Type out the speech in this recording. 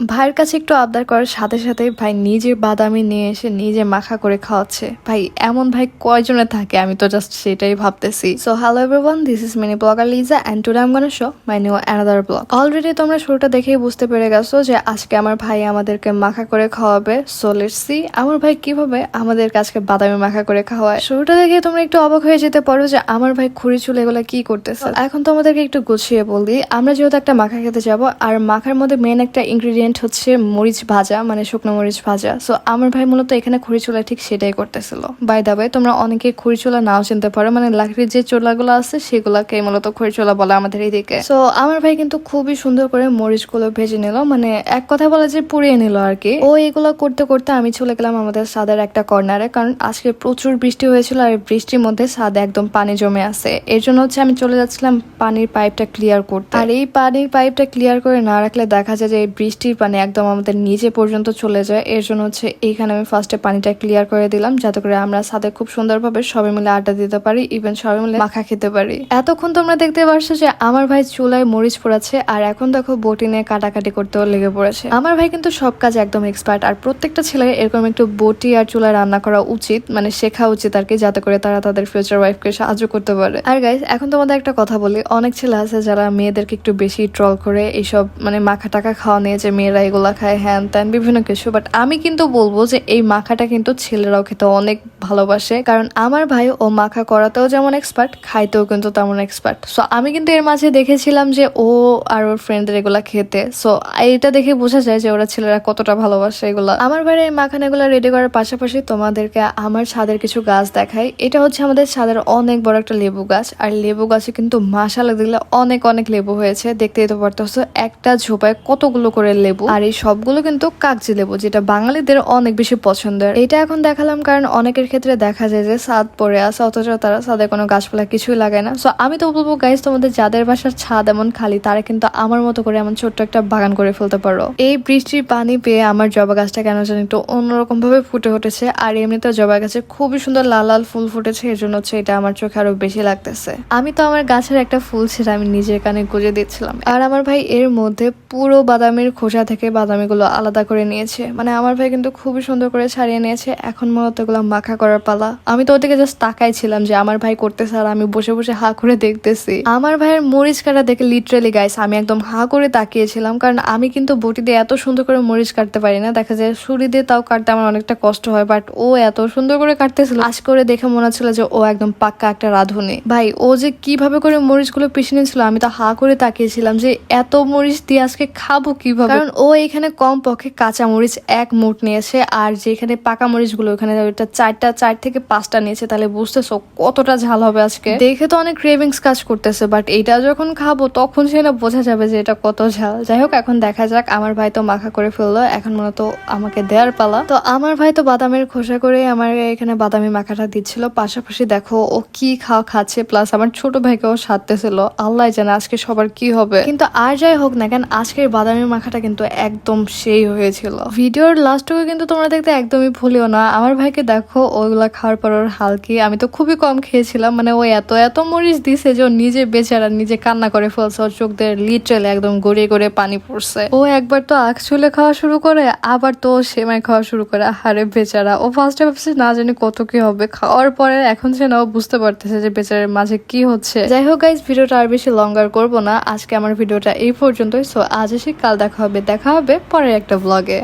ভাইয়ের কাছে একটু আবদার করার সাথে সাথে ভাই নিজে বাদামি নিয়ে এসে নিজে মাখা করে খাওয়াচ্ছে। ভাই, এমন ভাই কয়জনে থাকে? আমি তো জাস্ট সেটাই ভাবতেছি। So hello everyone this is mini blogger Liza and today I'm gonna show my new another blog already তোমরা শুরুটা দেখেই বুঝতে পেরে গেছো যে আজকে আমার ভাই আমাদেরকে মাখা করে খাওয়াবে। সো লেটস সি আমার ভাই কীভাবে আমাদের কাছকে বাদামি মাখা করে খাওয়ায়। শুরুটা দেখে তোমরা একটু অবাক হয়ে যেতে পারো যে আমার ভাই খুঁড়ি চুলে এগুলো কি করতেছে। এখন তোমাদেরকে একটু গুছিয়ে বলি। আমরা যেহেতু একটা মাখা খেতে যাব, আর মাখার মধ্যে মেন একটা ইনগ্রিডিয়েন্ট হচ্ছে মরিচ ভাজা মানে শুকনো মরিচ ভাজা। সো আমার ভাই মূলত এখানে খুঁড়ি চুলা ঠিক সেটাই করতেছিল। বাই দা বাই তোমরা অনেকে খুঁড়ি চুলা নাও চিনতে পারো মানে লাকড়ির যে চুলাগুলো আছে সেগুলোকে মূলত খুঁড়ি চুলা বলে আমাদের এইদিকে সো আমার ভাই কিন্তু খুবই সুন্দর করে মরিচগুলো ভেজে নিল মানে এক কথা বলা যে পুড়িয়ে নিল আর কি ও এগুলো করতে করতে আমি চলে গেলাম আমাদের সাদের একটা কর্নারে, কারণ আজকে প্রচুর বৃষ্টি হয়েছিল আর বৃষ্টির মধ্যে সাদে একদম পানি জমে আছে। এর জন্য হচ্ছে আমি চলে যাচ্ছিলাম পানির পাইপটা ক্লিয়ার করতে। আর এই পানির পাইপটা ক্লিয়ার করে না রাখলে দেখা যায় যে এই বৃষ্টির পানি একদম আমাদের নিচে পর্যন্ত চলে যায়। এর জন্য হচ্ছে এইখানে আমি ফার্স্টে পানিটা ক্লিয়ার করে দিলাম, যাতে করে আমরা সাথে খুব সুন্দরভাবে সবাই মিলে আড্ডা দিতে পারি ইভেন সবাই মিলে মাখা খেতে পারি। এতক্ষণ তোমরা দেখতে পারছ যে আমার ভাই চুলায় মরিচ পোড়াচ্ছে, আর এখন দেখো বটি নিয়ে কাটাকাটি করতেও লেগে পড়েছে। আমার ভাই কিন্তু সব কাজ একদম এক্সপার্ট আর প্রত্যেকটা ছেলে এরকম একটু বটি আর চুলায় রান্না করা উচিত মানে শেখা উচিত আর কি, যাতে করে তারা তাদের ফিউচার ওয়াইফকে সাহায্য করতে পারে। আর গাইজ এখন তোমাদের একটা কথা বলি, অনেক ছেলে আছে যারা মেয়েদেরকে একটু বেশি ট্রল করে, এইসব মানে মাখা টাকা খাওয়া নিয়ে যে মেয়েরা এগুলা খায়, হ্যান ত্যান, বিভিন্ন কিছু। বাট আমি কিন্তু বলব যে এই মাখাটা কিন্তু ছেলেরাও খেতে অনেক ভালোবাসে। কারণ আমার ভাই ও মাখা করাতেও যেমন এক্সপার্ট খাইতেও কিন্তু তেমন এক্সপার্ট সো আমি কিন্তু এর মাঝে দেখেছিলাম যে ও আর ওর ফ্রেন্ডদের এগুলা খেতে। সো এটা দেখে বোঝা যায় যে ওরা ছেলেরা কতটা ভালোবাসে এগুলা। আমার বাড়ির এই মাখানাগুলো রেডি করার পাশাপাশি তোমাদেরকে আমার ছাদের কিছু গাছ দেখাই। এটা হচ্ছে আমাদের ছাদের অনেক বড় একটা লেবু গাছ। আর লেবু গাছে কিন্তু মাসালা দিলে অনেক অনেক লেবু হয়েছে। দেখতেই তো পারতেছো, একটা ঝোপায় কতগুলো করে লেবু আর এই সবগুলো কিন্তু কাগজি লেবু, যেটা বাঙালিদের অনেক বেশি পছন্দের। এটা এখন দেখালাম কারণ অনেকের ক্ষেত্রে দেখা যায় যে ছাদ পড়ে আছে, অথচ তারা ছাদে কোনো গাছপালা কিছুই লাগায় না। সো আমি তো বলব গাইজ তোমাদের যাদের বাসার ছাদ এমন খালি, তারা কিন্তু আমার মতো করে এমন ছোট্ট একটা বাগান করে ফেলতে পারো। এই বৃষ্টির পানি পেয়ে আমার জবা গাছটা কেন জানি একটু অন্যরকম ভাবে ফুটে উঠেছে, আর এমনিতে জবা গাছে খুবই সুন্দর লাল লাল ফুল ফুটেছে এর জন্য হচ্ছে এটা আমার চোখে আরও বেশি লাগতেছে। আমি তো আমার গাছের একটা ফুল সেটা আমি নিজের কানে গুজে দিচ্ছিলাম। আর আমার ভাই এর মধ্যে পুরো বাদামের খোসা থেকে বাদামিগুলো আলাদা করে নিয়েছে। মানে আমার ভাই কিন্তু খুবই সুন্দর করে ছাড়িয়ে নিয়েছে। এখন মূলত এগুলো মাখা করার পালা। আমি তো ওদিকে জাস্ট তাকাই ছিলাম যে আমার ভাই করতেছে আর আমি বসে বসে হা করে দেখতেছি। আমার ভাইয়ের মরিচ কাটা দেখে লিটারেলি গাইস আমি একদম হা করে তাকিয়েছিলাম। কারণ আমি কিন্তু বটি দিয়ে এত সুন্দর করে মরিচ কাটতে পারি না। দেখা যায় ছুরি দিয়ে তাও কাটতে আমার অনেকটা কষ্ট হয় বাট ও এত সুন্দর করে কাটতেছিল। আজ করে দেখে মনে হচ্ছিল যে ও একদম পাক্কা একটা রাঁধুনি। ভাই, ও যে কীভাবে করে মরিচগুলো পিষে নিয়েছিল, আমি তো হা করে তাকিয়েছিলাম যে এত মরিচ দিয়ে আজকে খাব কীভাবে? কারণ ও এখানে কম পক্ষে কাঁচামরিচ এক মুঠ নিয়েছে, আর যেখানে পাকা মরিচগুলো, ওখানে ওটা চারটা, চার থেকে পাঁচটা নিয়েছে, তাহলে বুঝতেছো কতটা ঝাল হবে আজকে। দেখে তো অনেক ক্রেভিংস কাজ করতেছে বাট এটা যখন খাব, তখন সেটা বোঝা যাবে যে এটা কত ঝাল। যাই হোক, এখন দেখা যাক, আমার ভাই তো মাখা করে ফেলল, এখন মূলত আমাকে দেওয়ার পালা। তো আমার ভাই তো বাদামের খোসা করে আমার এখানে বাদামি মাখাটা দিচ্ছিল, পাশাপাশি দেখো ও কি খাওয়া খাচ্ছে প্লাস আমার ছোট ভাইকেও সারতেছিল। আল্লাহ জানে আজকে সবার কি হবে। কিন্তু আর যাই হোক না কেন, আজকের বাদামি মাখাটা কিন্তু একদম সেই হয়েছিল। ভিডিওর লাস্টটুকু কিন্তু তোমরা দেখতে একদমই ভুলিও না। আমার ভাইকে দেখো ওইগুলা খাওয়ার পর ওর হালকি আমি তো খুবই কম খেয়েছিলাম মানে ও এত এত মরিচ দিছে যে ও নিজে বেচারা নিজে কান্না করে ফেলছে। ওর চোখ দিয়ে লিটারালি একদম গড়িয়ে গড়িয়ে পানি পড়ছে। ও একবার তো আখ চুলে খাওয়া শুরু করে, আবার তো সেমাই খাওয়া শুরু করে। হারে বেচারা, ও ফার্স্টে ভাবছে না জানি কত কি হবে। খাওয়ার পরে এখন সে না, ও বুঝতে পারতেছে যে বেচারের মাঝে কি হচ্ছে। যাই হোক গাইজ ভিডিওটা আর বেশি লঙ্গার করব না। আজকে আমার ভিডিওটা এই পর্যন্তই। সো আজ এসে কাল দেখা হবে। দেখা হবে পরের একটা ব্লগে